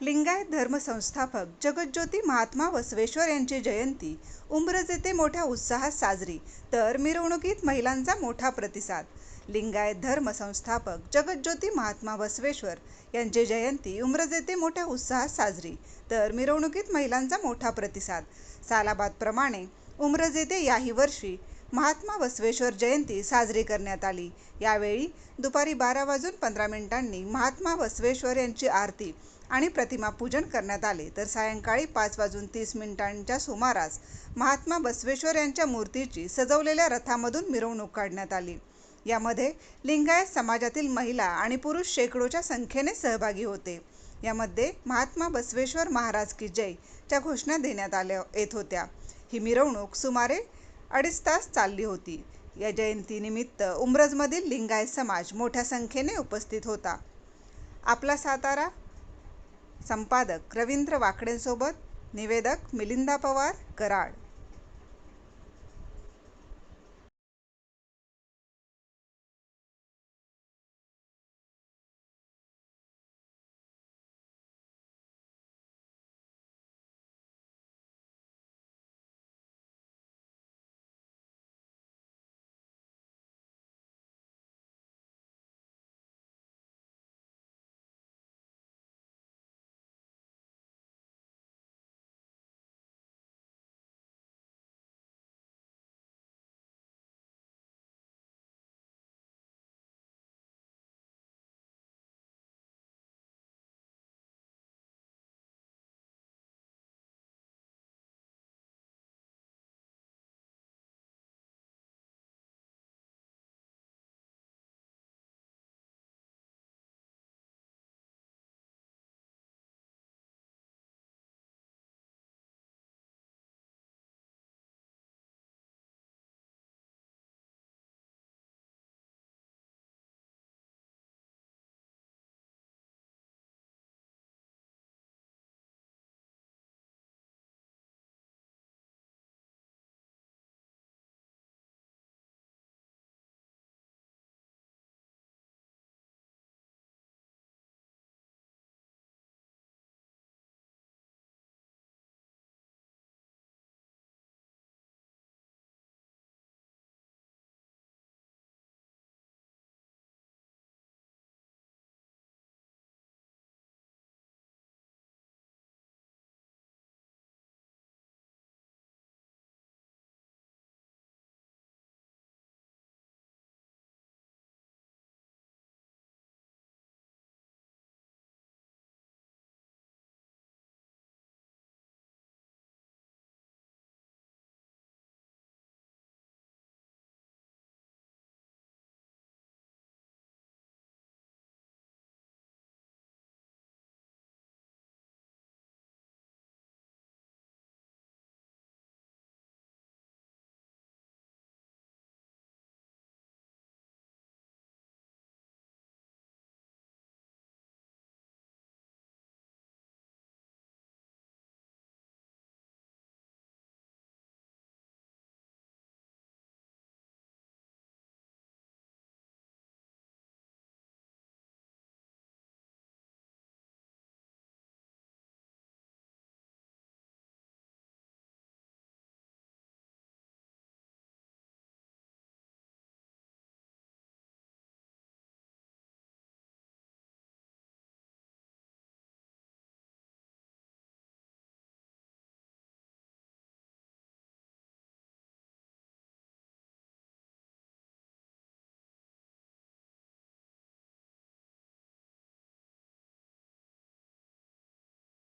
लिंगायत धर्मसंस्थापक जगज्योती महात्मा बसवेश्वर यांची जयंती. उंब्रज येथे मोठ्या उत्साहात साजरी. तर मिरवणुकीत महिलांचा मोठा प्रतिसाद. लिंगायत धर्मसंस्थापक जगज्योती महात्मा बसवेश्वर यांची जयंती उम्रजेते येथे मोठ्या उत्साहात साजरी. तर मिरवणुकीत महिलांचा मोठा प्रतिसाद. सालाबादप्रमाणे उंब्रज येथे याही वर्षी महात्मा बसवेश्वर जयंती साजरी करण्यात आली. यावेळी दुपारी बारा वाजून पंधरा मिनिटांनी महात्मा बसवेश्वर यांची आरती आणि प्रतिमा पूजन करण्यात आले. तर सायंकाळी पाच वाजून तीस मिनिटांच्या सुमारास महात्मा बसवेश्वर यांच्या मूर्तीची सजवलेल्या रथामधून मिरवणूक काढण्यात आली. यामध्ये लिंगायत समाजातील महिला आणि पुरुष शेकडोच्या संख्येने सहभागी होते. यामध्ये महात्मा बसवेश्वर महाराज की जय च्या घोषणा देण्यात आल्या येत होत्या. ही मिरवणूक सुमारे अडीच तास चालली होती. या जयंतीनिमित्त उमरजमधील लिंगायत समाज मोठ्या संख्येने उपस्थित होता. आपला सातारा संपादक रवींद्र वाकडेंसोबत निवेदक मिलिंदा पवार कराड.